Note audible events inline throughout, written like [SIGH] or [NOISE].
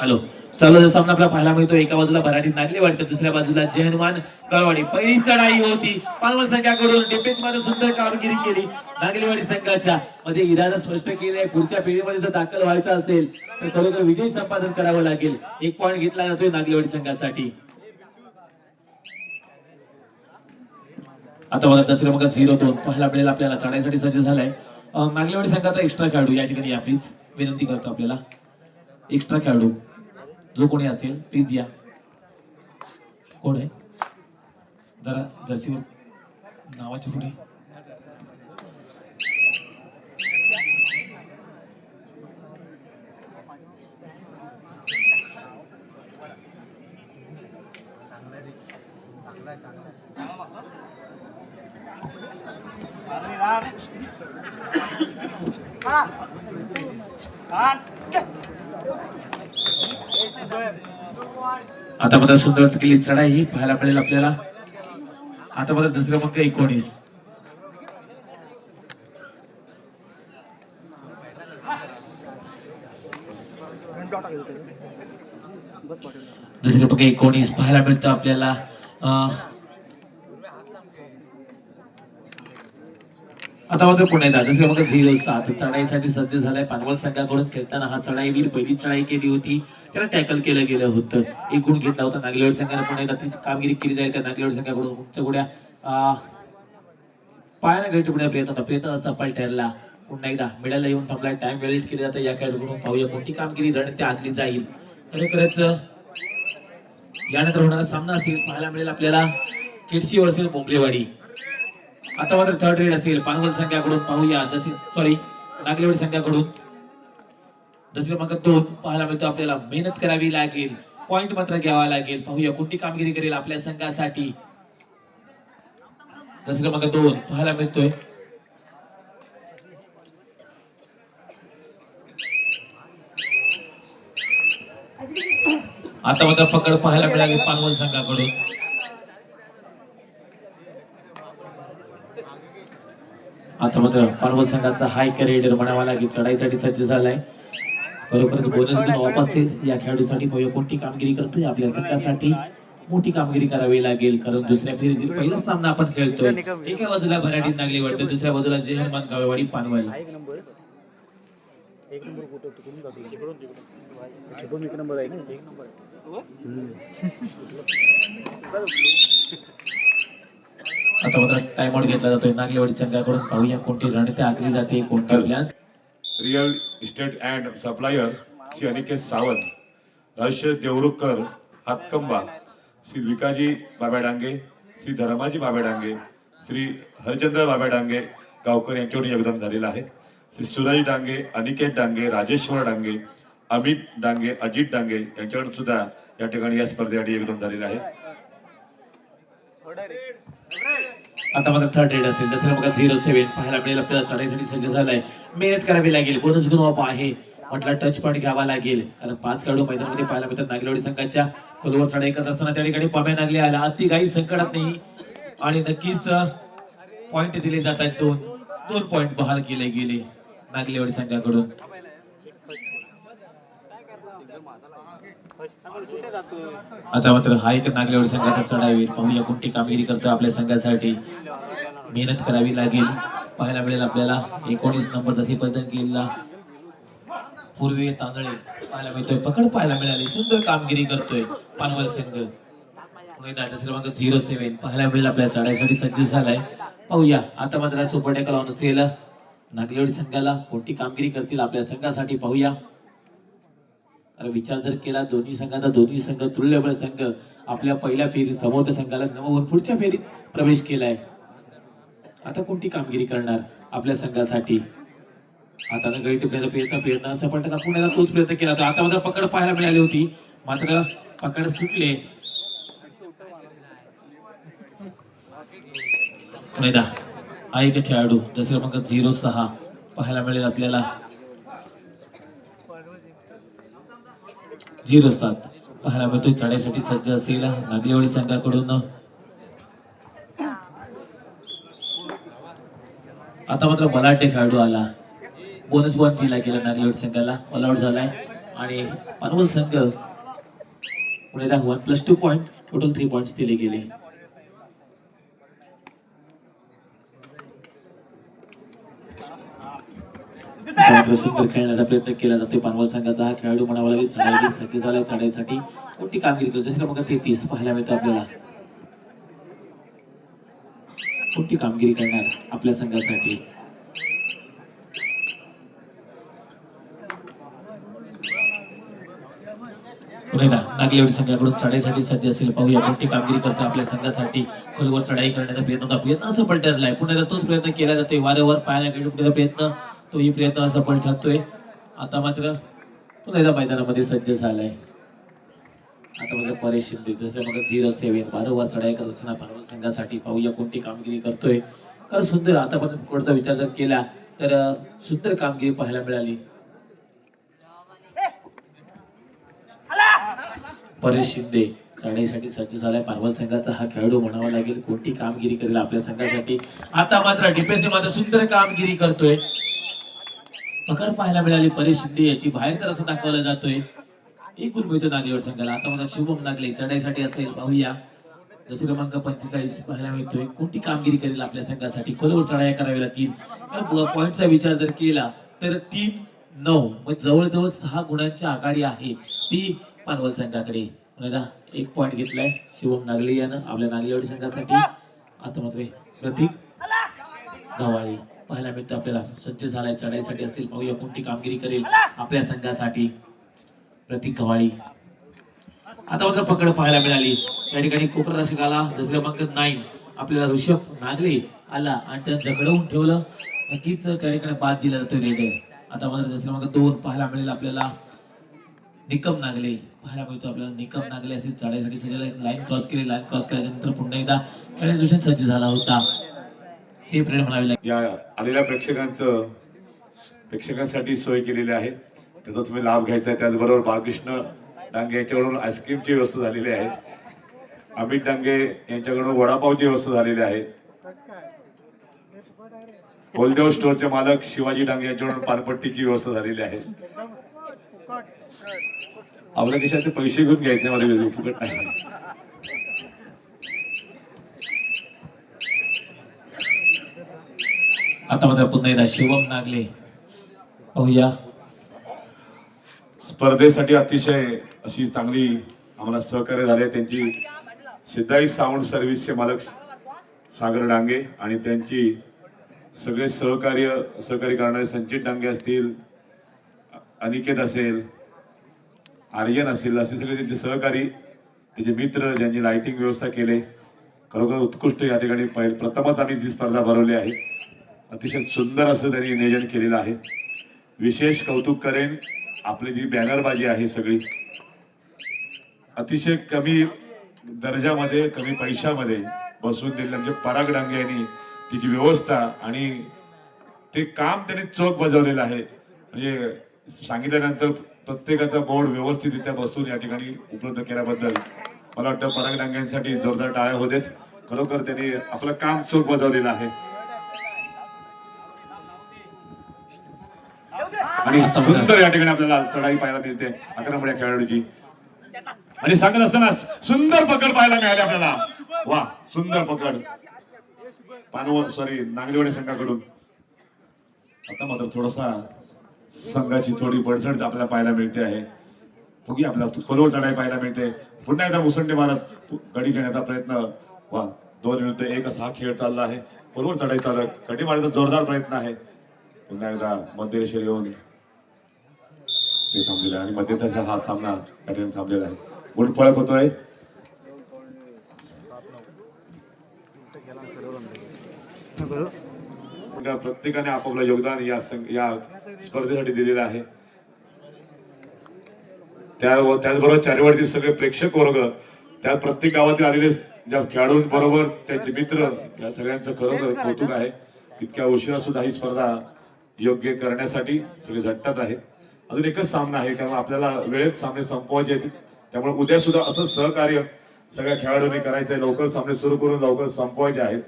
Hello. चालू जो सामना आपला पाहायला मिळतो एका बाजूला भराडी नागले वाटतं दुसऱ्या बाजूला जय हनुमान कळवाडी. पहिली चढाई होती. पानवल संघाकडून डिफेन्समध्ये सुंदर कामगिरी केली. नागलेवाडी संघाच्या म्हणजे इरादा स्पष्ट केले पुढच्या पिढीमध्ये जर दाखल व्हायचा असेल तर खरोखर विजय संपादन करावं लागेल. एक पॉईंट घेतला जातोय नागलेवाडी संघासाठी. आता बघा दस क्रमांक झिरो दोन पहिला वेळेला आपल्याला चढायसाठी सज्ज झालाय. मागल्या नागलेवाडी संघाचा एक्स्ट्रा खेळाडू या ठिकाणी या प्लीज विनंती करतो आपल्याला. एक्स्ट्रा खेळाडू. जो कोणी असेल प्लीज या. कोण आहे? जरा जर्सीवर नावाच्या पुढे. आता मात्र सुंदर केली चढाई ही पाहायला मिळेल आपल्याला. आता मात्र दुसरं मग एकोणीस. दुसरे पक्ष एकोणीस पाहायला मिळतं आपल्याला. आता मात्र पुणे दा दुसरे झिरो सात. चढाईसाठी सज्ज झालाय पानवल संघाकडून. खेळताना हा चढाईवीर पहिली चढाई केली होती. त्याला टॅकल केलं गेलं होतं. एक गुण घेतला होता नागलेवाड संघाने पुणे कामगिरी केली जाईल का नागलेवाड संघाकडून? उंच गुड्या पायाला पायाने भेट पुढे प्रयत्न होता. प्रयत्न असफल ठरला पुन्हा एकदा मिडायला येऊन थांबलाय टाइम वेळेट केली जातं. या खेळाडूकडून पाहूया. मोठी कामगिरी रणते आखली जाईल. खरोखरच यानंतर होणारा सामना असेल पाहायला मिळेल आपल्याला. किडसी वर्सेस बोंबलेवाडी. आता मात्र थर्ड रेड असेल. पानवल संघाकडून पाहूया. जसे सॉरी नागलेवाडी संघाकडून. दुसरे क्रमांक दोन पाहायला मिळतो आपल्याला. मेहनत करावी लागेल. पॉइंट मात्र घ्यावा लागेल. पाहूया कोणती कामगिरी करेल आपल्या संघासाठी. दुसरे क्रमांक दोन पाहायला मिळतोय. आता मात्र पकड पाहायला मिळाली पानवल संघाकडून. आता मात्र पानवल संघाचा हाय कॅरेडर म्हणावा लागेल. चढाईसाठी सज्ज झालाय. खरोखरच बोनस गुण वापस या खेळाडूसाठी कोणती कामगिरी करतोय. आपल्या संघासाठी मोठी कामगिरी करावी लागेल. कारण दुसऱ्या फेरीतील पहिला सामना आपण खेळतोय. एका बाजूला भराडी नागली वाटतं. दुसऱ्या बाजूला जय हनुमान गावेवाडी पानवल. एक नंबर. आता मात्र टाइम आउट घेतला जातोय. नागलेवाडी संघाकडून पाहूया कोणती रणनीती आखली जाते कोणता plan real estate and supplier Shri Aniket Sawant Rajesh Devrukhkar Hatkamba Shri Vikaji Baba Dange Shri Dharmaji बाबा डांगे श्री हरचंद्र बाबा डांगे गावकर यांच्याकडून योगदान झालेलं आहे. श्री सुरज डांगे अनिकेत डांगे राजेश्वर डांगे अमित डांगे अजित डांगे यांच्याकडून सुद्धा या ठिकाणी या स्पर्धेसाठी योगदान झालेलं आहे. आता मात्र थर्ड रेड असेल दुसऱ्या बघा झिरो सेव्हन पाहायला मिळेल आपल्याला चढाईसाठी सज्ज झालाय. मेहनत करावी लागेल बोनस गुण ऑफ आहे. म्हटलं टच पॉईंट घ्यावा लागेल. कारण पाच खेळाडू मैदानामध्ये पाहायला मिळतात नागलेवाडी संघाच्या खोलवर चढाई करत असताना त्या ठिकाणी पम्या नागले आला अति काही संकटात नाही. आणि नक्कीच पॉइंट दिले जात आहेत दोन. दोन पॉइंट बहाल केले गेले नागलेवाडी संघाकडून. आता मात्र हा एक नागलेवाडी संघाचा चढावीर पाहूया कोणती कामगिरी करतो आपल्या संघासाठी. मेहनत करावी लागेल. पाहायला मिळेल आपल्याला. एकोणीस नंबर जसे पदक गेला पूर्वी तांदळे पाहायला मिळतोय. पकड पाहायला मिळाली. सुंदर कामगिरी करतोय पानवल संघ. पुणे क्रमांक झिरो सेव्हन. पाहायला मिळेल आपल्या चढाईसाठी सज्ज झालाय. पाहूया. आता मात्र सुपर टॅकल ऑन असेल नागलेवाडी संघाला कोणती कामगिरी करतील आपल्या संघासाठी पाहूया. कारण विचार जर केला दोन्ही संघाचा दोन्ही संघ तुल्यबळ संघ आपल्या पहिल्या फेरीत समोरच्या संघाला नमवून पुढच्या फेरीत प्रवेश केलाय. आता कोणती कामगिरी करणार आपल्या संघासाठी? आता गळी टिपण्याचा प्रयत्न प्रयत्न असं पण त्याला पुण्याला तोच प्रयत्न केला. होता आता मात्र पकड पाहायला मिळाली होती. मात्र पकड सुटले. पुणेदा हा एक खेळाडू दुसरा क्रमांक झिरो सहा पाहायला मिळेल आपल्याला. झिरो सात पाहायला मिळतोय चाण्यासाठी सज्ज असेल नागलेवाडी संघाकडून. आता मात्र बलाटे खेळाडू आला. बोनस बॉल केला गेला नागलेवाडी संघाला. ऑल आउट झालाय. आणि अनुभव संघ पुढे दाखवा plus two point total three points दिले गेले. त्यानंतर सुंदर खेळण्याचा प्रयत्न केला जातोय. पानवल संघाचा हा खेळाडू म्हणावा लागेल चढाई सज्ज झालाय. चढाईसाठी मोठी कामगिरी करतो जसं मग तेहतीस पाहायला मिळतं आपल्याला. मोठी कामगिरी करणार आपल्या संघासाठी? पुन्हा नागलेवाडी संघाकडून चढाईसाठी सज्ज असेल. पाहूया मोठी कामगिरी करतो आपल्या संघासाठी. खोलवर चढाई करण्याचा प्रयत्न होता प्रयत्न असं सफल ठरलाय. पुन्हा तोच प्रयत्न केला जातोय. वारंवार पायाला घेण्याचा प्रयत्न तोही प्रयत्न असफल ठरतोय. आता मात्र पुन्हा एकदा मैदानामध्ये सज्ज झालाय. आता मात्र परेश शिंदे दुसऱ्या मग झिरो सेव्हन वारंवार चढाई करत असताना पानवल संघासाठी पाहूया कोणती कामगिरी करतोय. कारण सुंदर आतापर्यंत पुढचा विचार जर केला तर सुंदर कामगिरी पाहायला मिळाली. परेश शिंदे चढाईसाठी सज्ज झालाय. पारवल संघाचा हा खेळाडू म्हणावा लागेल कोणती कामगिरी करेल आपल्या संघासाठी. आता मात्र डिफेन्सने मात्र सुंदर कामगिरी करतोय. पकड पाहायला मिळाली परिस्थिती याची बाहेर तर असं दाखवला जातोय. एक गुण मिळतो नागेवाड संघाला. आता मात्र शुभम नागले चढाईसाठी असेल पाहूया जसं क्रमांक पंचेचाळीस पाहायला मिळतोय. कोणती कामगिरी करेल आपल्या संघासाठी? खोलवर चढाया करावी लागतील कारण पॉईंटचा विचार जर केला तर तीन नऊ मग जवळजवळ सहा गुणांची आघाडी आहे ती पानवल संघाकडे. एक पॉईंट घेतलाय शिवम नागले यानं आपल्या नागलेवाडी संघासाठी. आता मात्र प्रतीक गव्हाळी. पाहायला मिळतं आपल्याला सज्ज झालाय चढाईसाठी असतील पाहूया कोणती कामगिरी करेल आपल्या संघासाठी. प्रतीक गव्हाळी. आता मात्र पकड पाहायला मिळाली. या ठिकाणी कोपर रक्षकाला दुसऱ्या क्रमांक नाईन आपल्याला ऋषभ नागले आला आणि त्यानं जगडवून ठेवलं. नक्कीच त्या ठिकाणी बाद दिला जातो रेडर. आता मात्र दुसऱ्या क्रमांक दोन पाहायला मिळेल आपल्याला. निकम नागले पाहायला मिळतो आपल्याला. निकम नागले असेल चढाईसाठी सज्ज लाईन क्रॉस केली लाईन क्रॉस केल्यानंतर पुन्हा एकदा दृष्टीने सज्ज झाला होता. ते रेड म्हणावी लागेल. या आलेल्या प्रेक्षकांचं प्रेक्षकांसाठी सोय केलेली आहे. त्याचा तुम्ही लाभ घ्यायचा आहे. त्याचबरोबर बालकृष्ण डांगे यांच्याकडून आईस्क्रीमची व्यवस्था झालेली आहे. अमित डांगे यांच्याकडून वडापावची व्यवस्था झालेली आहे. बोलदेव स्टोअरचे मालक शिवाजी डांगे यांच्याकडून पानपट्टीची व्यवस्था झालेली आहे. आपल्या देशात ते पैसे घेऊन घ्यायचे मला फुकट नाही आता मात्र पुन्हा एकदा शिवम नागले. पाहूया. स्पर्धेसाठी अतिशय अशी चांगली आम्हाला सहकार्य झाले. त्यांची सिद्धाई साऊंड सर्व्हिसचे मालक सागर डांगे आणि त्यांची सगळे सहकार्य सहकार्य करणारे संचित डांगे असतील अनिकेत असेल आर्यन असेल असे सगळे त्यांचे सहकारी त्याचे मित्र ज्यांनी लाईटिंग व्यवस्था केले. खरोखर उत्कृष्ट या ठिकाणी पहिल प्रथमच आम्ही जी स्पर्धा भरवली आहे. अतिशय सुंदर असं त्यांनी नियोजन केलेलं आहे. विशेष कौतुक करेन आपली जी बॅनरबाजी आहे सगळी. अतिशय कमी दर्जामध्ये कमी पैशामध्ये बसवून दिले म्हणजे पराग डांगे यांनी तिची व्यवस्था आणि ते काम त्यांनी चोख बजावलेलं आहे. म्हणजे सांगितल्यानंतर प्रत्येकाचा बोर्ड व्यवस्थितरित्या बसून या ठिकाणी उपलब्ध केल्याबद्दल मला वाटतं पराग डांग्यांसाठी जोरदार टाळ्या होतेत खरोखर त्यांनी आपलं काम चोख बजावलेलं आहे. आणि सुंदर. या ठिकाणी आपल्याला चढाई पाहायला मिळते. अकरा नंबर या खेळाडूची. आणि सांगत असताना सुंदर पकड पाहायला मिळाली आपल्याला. वा सुंदर पकड. पानव सॉरी नांगलेवाडी संघाकडून. आता मात्र थोडासा संघाची थोडी पडझड आपल्याला पाहायला मिळते आहे. बघूया आपल्याला खोलवर चढाई पाहायला मिळते. पुन्हा एकदा मुसंडी मारत गडी घेण्याचा प्रयत्न. वा दोन विरुद्ध एक असा हा खेळ चालला आहे. खोलवर चढाई चालत गडी मारण्याचा जोरदार प्रयत्न आहे. पुन्हा एकदा मध्यरेषेवर येऊन दिला आणि मध्यंतराचा हा सामना या ठिकाणी थांबलेला आहे. गुण फळक होतोय? प्रत्येकाने आपापलं योगदान या या स्पर्धेसाठी दिलेलं आहे. त्या त्याचबरोबर चारीवरती सगळे प्रेक्षक वर्ग त्या प्रत्येक गावातील आलेले ज्या खेळाडूंबरोबर त्यांचे मित्र या सगळ्यांचं खरोखर कौतुक आहे. इतक्या उशिरा सुद्धा ही स्पर्धा योग्य करण्यासाठी सगळे झटतात आहे अजून एकच सामना आहे कारण आपल्याला वेळेत सामने संपवायचे आहेत. त्यामुळे उद्या सुद्धा असं सहकार्य सगळ्या खेळाडूंनी करायचं आहे लवकर सामने सुरू करून लवकर संपवायचे आहेत.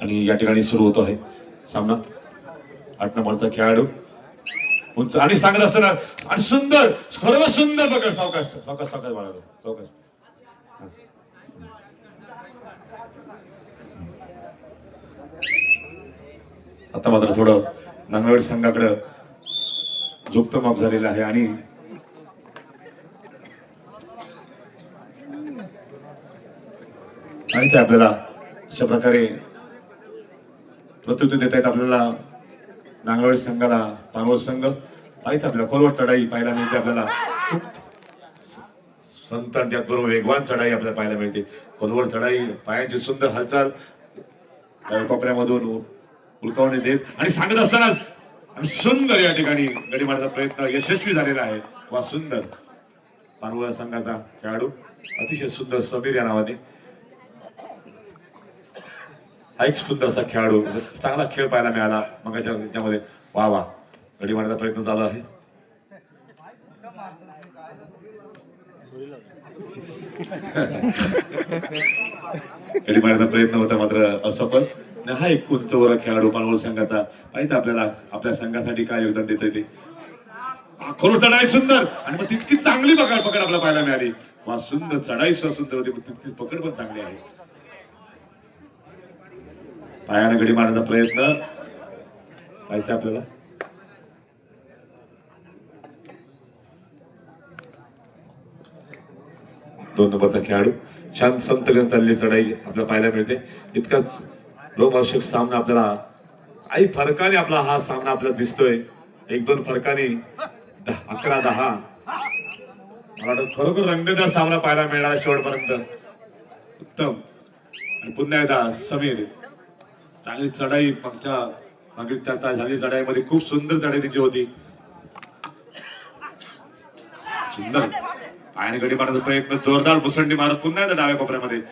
आणि या ठिकाणी सुरू होतो आहे सामना. आठ नंबरचा खेळाडू. उंच. आणि सांगत असताना आणि सुंदर खरोखर सुंदर पकड. सावकाश सावकाश सावकाश बाळा. सावकाश. आता मात्र थोडं नांगरवाडी संघाकडं झुकतं माप झालेलं आहे आणि माहिती आहे आपल्याला अशा प्रकारे प्रत्युत्तर देत आहेत आपल्याला नांगरवाडी संघाला पानवड संघ. पाहिजे आपल्याला खोलवर चढाई पाहायला मिळते आपल्याला खूप संत त्याचबरोबर वेगवान चढाई आपल्याला पाहायला मिळते. खोलवर चढाई पायांची सुंदर हालचाल कोपऱ्यामधून उलकावणे देत आणि सांगत असताना आणि सुंदर या ठिकाणी गडी मारण्याचा प्रयत्न यशस्वी झालेला आहे. वा सुंदर. पानवळ संघाचा खेळाडू अतिशय सुंदर समीर या नावाने. हा एक सुंदर असा खेळाडू चांगला खेळ पाहायला मिळाला मगाच्या याच्यामध्ये. वा वा. गडी मारण्याचा प्रयत्न चालू आहे. [LAUGHS] गडी मारण्याचा प्रयत्न होता मात्र असफल आणि हा एक उंचवर खेळाडू पानवळ संघाचा. माहिती आपल्याला आपल्या संघासाठी काय योगदान देत ते. खरोखर चढाई सुंदर. आणि मग तितकी चांगली पकड पकड आपल्याला पाहायला मिळाली. वा सुंदर चढाई सुद्धा सुंदर होती मग तितकी पकड पण चांगली आहे. पायाने घडी मारण्याचा प्रयत्न. पाहिजे आपल्याला. दोन नंबरचा खेळाडू. शांत संतगत चालली चढाई आपल्याला पाहायला मिळते. इतकाच रोमहर्षक सामना आपल्याला काही फरकाने आपला हा सामना आपल्याला दिसतोय. एक दोन फरकाने. अकरा दहा. मला वाटतं खरोखर रंगदार सामना पाहायला मिळणार शेवटपर्यंत. उत्तम. आणि पुन्हा एकदा समीर. चांगली चढाई मागच्या मागील त्याचा झाली चढाईमध्ये खूप सुंदर चढाई तिची होती. सुंदर. आणि गडी मारण्याचा प्रयत्न. जोरदार मुसंडी मारत पुन्हा एकदा डाव्या कोपऱ्यामध्ये.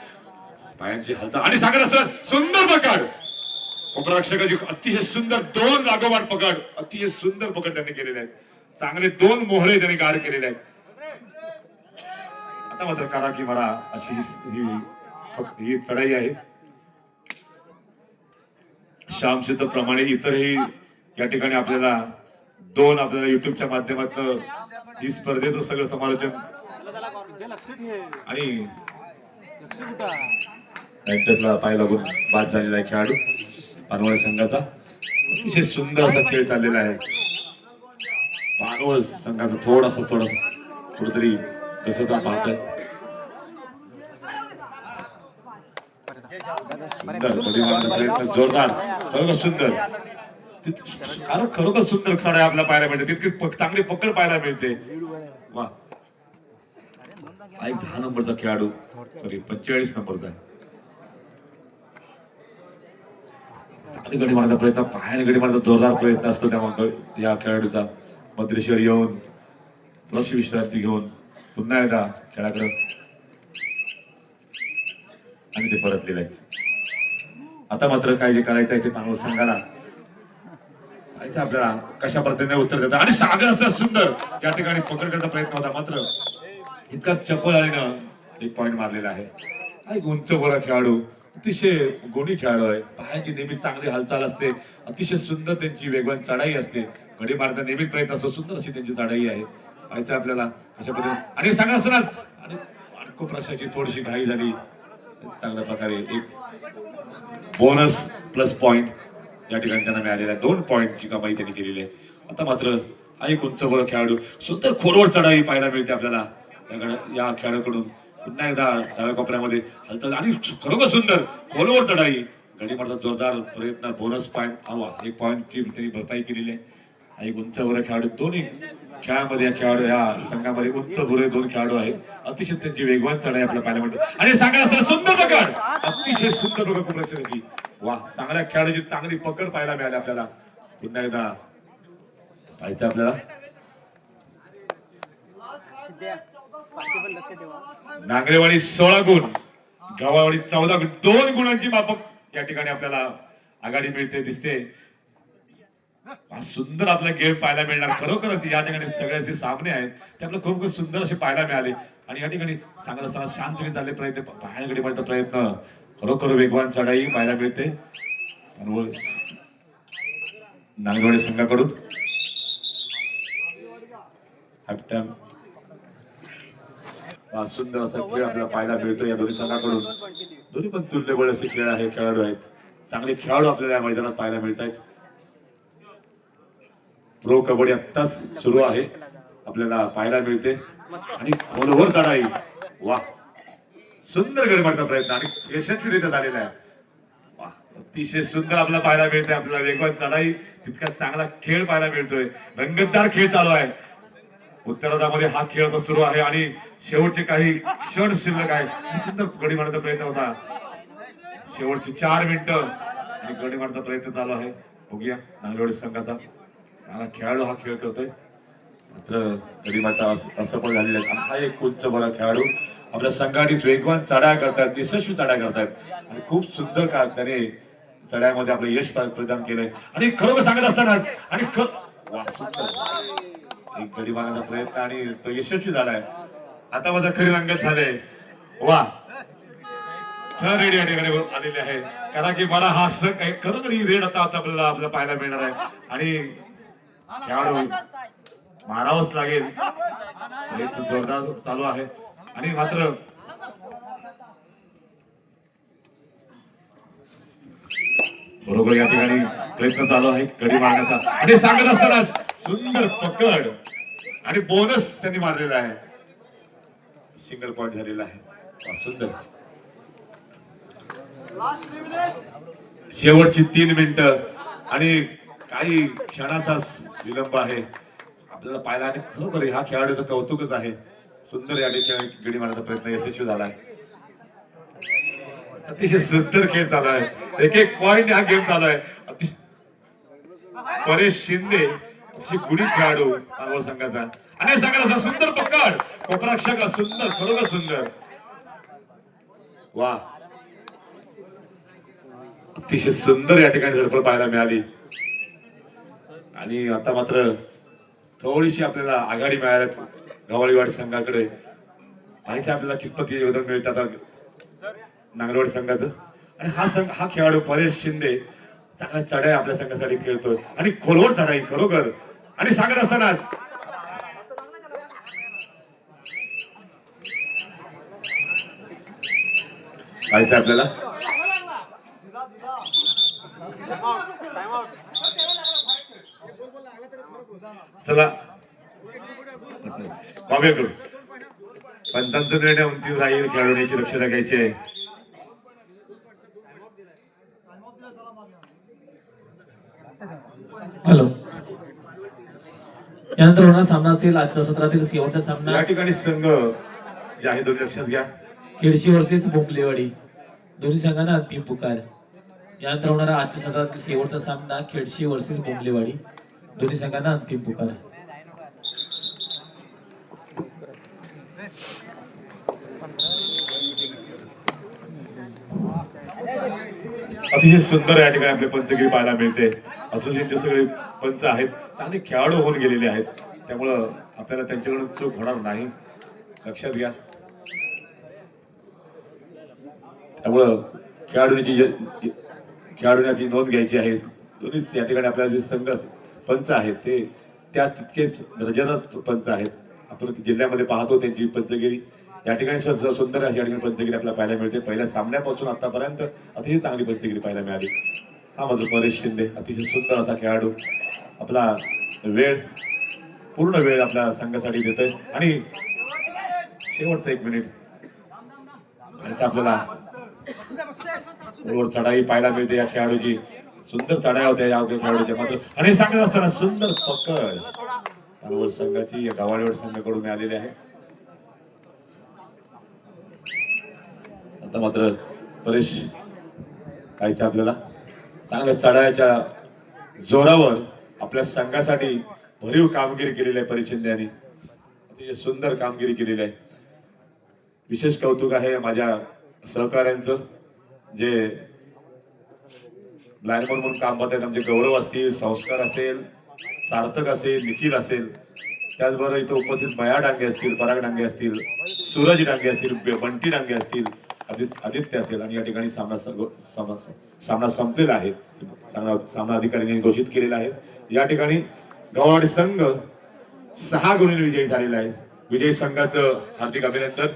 पायांची हालता आणि सांगत असतात सुंदर पकड. उपरक्षकाची अतिशय सुंदर दोन लागोपाठ पकड. अतिशय सुंदर पकड त्यांनी केलेले आहेत. चांगले दोन मोहळे त्यांनी गार केलेले आहेत. आता मात्र करा की मला अशी ही ही- ही चढाई आहे. श्यामसिद्ध प्रमाणे इतरही या ठिकाणी आपल्याला दोन आपल्याला युट्यूबच्या माध्यमातून ही स्पर्धेचं सगळं समालोचन. आणि एकट्यातला पाय लागून बाद झालेला आहे खेळाडू. पानवळ संघाचा. अतिशय सुंदर असा खेळ चाललेला आहे. पानवळ संघाचा थोडासा थोडासा. कुठेतरी कसं तर पाहत आहे सुंदर प्रयत्न. जोरदार. खरोखर सुंदर. कारण खरोखर सुंदर चढाई आपल्याला पाहायला मिळते. तितकी चांगली पकड पाहायला मिळते. वा एक दहा नंबरचा खेळाडू. सॉरी पंचेचाळीस नंबरचा आहे. आणि गडी मारण्याचा प्रयत्न पायाने गडी मारण्याचा जोरदार प्रयत्न असतो त्या मग- या खेळाडूचा. मद्रेश्वर येऊन थोडीशी विश्रांती घेऊन पुन्हा एकदा खेळाकडं. आणि ते परतलेलं आहे आता मात्र काय जे करायचं आहे ते चांगलं संघाला. माहिती आपल्याला कशा पद्धतीने उत्तर देतात. आणि सागर असतात सुंदर या ठिकाणी पकड करण्याचा प्रयत्न होता मात्र. इतका चपळ आलेनं एक पॉइंट मारलेला आहे. उंच बोला खेळाडू. अतिशय गुणी खेळाडू आहे. पायाची नेहमी चांगली हालचाल असते. अतिशय सुंदर त्यांची वेगवान चढाई असते. गडी मारता नेहमी प्रयत्न असतो. सुंदर अशी त्यांची चढाई आहे. पाहायचं आपल्याला कशा पद्धतीने. आणि सांगा असताना आणि खूप प्रश्नाची थोडीशी घाई झाली. चांगल्या प्रकारे एक बोनस प्लस पॉईंट या ठिकाणी त्यांना मिळालेला आहे. दोन पॉईंटची कमाई त्यांनी केलेली आहे. आता मात्र हा एक उंच वर खेळाडू. सुंदर खोलवर चढाई पाहायला मिळते आपल्याला. या खेळाडूकडून. पुन्हा एकदा डाव्या कोपऱ्यामध्ये हलतात आणि खरोखर सुंदर खोलवर चढाई गडी मारता जोरदार प्रयत्न बोनस पॉईंट हवा एक पॉईंटची त्यांनी भरपाई केलेली आहे आणि एक उंच खेळाडू दोन्ही खेळामध्ये या खेळाडू या संघामध्ये उंच भुरे दोन खेळाडू आहेत अतिशय त्यांची वेगवान चढाई आपल्याला पाहायला मिळते आणि सांगा असं सुंदर पकड अतिशय सुंदर पकड कुमरक्षणाची वा चांगल्या खेळाडूची चांगली पकड पाहायला मिळाली आपल्याला पुन्हा एकदा पाहिजे आपल्याला नांगरेवाडी सोळा गुण गावावाडी चौदा गुण दोन गुणांची माफक या ठिकाणी आपल्याला आघाडी मिळते दिसते. सुंदर आपला गेम पाहायला मिळणार. खरोखरच या ठिकाणी सगळ्याचे सामने आहेत ते आपल्याला खूप सुंदर असे पाहायला मिळाले. आणि या ठिकाणी सांगत असताना शांतपणे चालले प्रयत्न पाहण्याकडे पडता प्रयत्न. खरोखर वेगवान चढाई पाहायला मिळते. नांगरवाडी संघाकडून. सुंदर असा खेळ आपल्याला पाहायला मिळतो या दोन्ही संघाकडून. दोन्ही पण तुल्यबळ असे खेळ आहे खेळाडू आहेत. चांगले खेळाडू आपल्याला या मैदानात पाहायला मिळत आहेत प्रो कबड्डी आत्ताच सुरू आहे. आपल्याला पाहायला मिळते. आणि खोलवर चढाई वा. सुंदर गड मारता प्रयत्न. आणि यशस्वीरित्या झालेला आहे. वा, अतिशय सुंदर आपल्याला पाहायला मिळते आपल्याला वेगवान चढाई. तितका चांगला खेळ पाहायला मिळतोय. रंगतदार खेळ चालू आहे. उत्तरार्धामध्ये हा खेळ आता सुरू आहे आणि शेवटचे काही क्षण शिल्लक आहे. सुंदर गडी मारण्याचा प्रयत्न होता. शेवटची चार मिनिटं आणि गडी मारण्याचा प्रयत्न चालू आहे. बघूया नांगरवाडी संघाचा. चांगला खेळाडू हा खेळ करतोय मात्र गडी मारता असं पण झालेलं आहे हा एक उंच बरा खेळाडू. आपल्या संघाने वेगवान चढ्या करतात यशस्वी चढ्या करतात आणि खूप सुंदर का त्याने चढ्यामध्ये आपलं यश प्रदान केलंय. आणि खरोखर सांगत असताना आणि खर वा सुंदर. एक गडी मारण्याचा प्रयत्न आणि तो यशस्वी झालाय. आता माझा खरी रंगत झाले. वा. थर्ड रेड या ठिकाणी आलेले आहे. कारण की मला हा सण काही खरोखर ही रेड आता आता आपल्याला आपल्याला पाहायला मिळणार आहे. आणि खेळाडू मारावंच लागेल. प्रयत्न जोरदार चालू आहे. आणि मात्र बरोबर या ठिकाणी प्रयत्न चालू आहे. कडी मारण्याचा. आणि सांगत असताना सुंदर पकड. आणि बोनस त्यांनी मारलेला आहे. सिंगल पॉइंट झालेला आहे. सुंदर. शेवटची तीन मिनिट. आणि काही क्षणाचा विलंब आहे. आपल्याला पाहायला आणि खरोखर ह्या खेळाडूचं कौतुकच आहे. सुंदर या ठिकाणी गडी मारण्याचा प्रयत्न यशस्वी झाला आहे. अतिशय सुंदर खेळ चालू आहे. एक एक पॉइंट हा गेम चालू आहे. अतिशय परेश शिंदे अशी गुणी खेळाडू अनमोल संघाचा आणि संघाचा सुंदर पकड. कोपराक्षक सुंदर खरोखर सुंदर. वा. अतिशय सुंदर या ठिकाणी झडपड पाहायला मिळाली. आणि आता मात्र थोडीशी आपल्याला आघाडी मिळाली गवाळीवाडी संघाकडे. पाहिजे आपल्याला कितपत योगदान मिळतं आता नांगरवाडी संघाचं? आणि हा संघ हा खेळाडू परेश शिंदे चांगला चढाई आपल्या संघासाठी खेळतोय. आणि खोलवर चढाई खरोखर आणि सांगत असताना पाहिजे आपल्याला? चला. माम्याकडून पंतांचा निर्णय अंतिम राहील खेळवण्याची दक्षता घ्यायची आहे हॅलो यानंतर होणार सामना असेल आजच्या सत्रातील शेवटचा या सामना ठिकाणी संघ जे आहे दोन्ही लक्षात घ्या. खेडशी वर्सेस बोंबलेवाडी दोन्ही संघांना अंतिम पुकार. यानंतर होणारा आजच्या सत्रातील शेवटचा सामना खेडशी वर्सेस बोंबलेवाडी दोन्ही संघांना अंतिम पुकार. अतिशय सुंदर या ठिकाणी आपले पंचगिरी पाहायला मिळते. असोसिएशनचे सगळे पंच आहेत. चांगले खेळाडू होऊन गेलेले आहेत. त्यामुळं आपल्याला त्यांच्याकडून चूक होणार नाही. लक्षात घ्या. त्यामुळं खेळाडूंची खेळाडूंची खेळाडूंना नोंद घ्यायची आहे दोन्ही या ठिकाणी आपल्याला जे संघ पंच आहेत ते त्या तितकेच दर्जादार पंच आहेत. आपण जिल्ह्यामध्ये पाहतो त्यांची पंचगिरी. या ठिकाणी सुंदर अशी या ठिकाणी पंचगिरी आपल्याला पाहायला मिळते. पहिल्या सामन्यापासून आतापर्यंत अतिशय चांगली पंचगिरी पाहायला मिळाली. हा माझं परेश शिंदे अतिशय सुंदर असा खेळाडू. आपला वेळ पूर्ण वेळ आपल्या संघासाठी देतोय. आणि शेवटचा एक मिनिट. आणि आपल्याला बरोबर चढाई पाहायला मिळते या खेळाडूची. सुंदर चढाई होत्या या खेळाडूच्या मात्र. आणि सांगत असताना सुंदर पकड. अनवल संघाची या गवाळीवाड संघाकडून मिळालेली आहे. आता मात्र परेश कायचं आपल्याला चांगल्या चढायच्या जोरावर आपल्या संघासाठी भरीव कामगिरी केलेली आहे परेश यांनी. अतिशय सुंदर कामगिरी केलेली आहे. विशेष कौतुक आहे माझ्या सहकाऱ्यांचं जे लाईनमन म्हणून काम पाहत आहेत आमचे गौरव असतील संस्कार असेल सार्थक असेल निखिल असेल त्याचबरोबर इथं उपस्थित मया डांगे असतील पराग डांगे असतील सूरज डांगे असतील बे- बंटी डांगे असतील आदित्य आदित्य असेल आणि या ठिकाणी सामना सामना सामना संपलेला आहे. सामना सामना अधिकाऱ्यांनी घोषित केलेला आहे. या ठिकाणी गवाड संघ सहा गुणीने विजयी झालेला आहे. विजयी संघाचं हार्दिक अभिनंदन.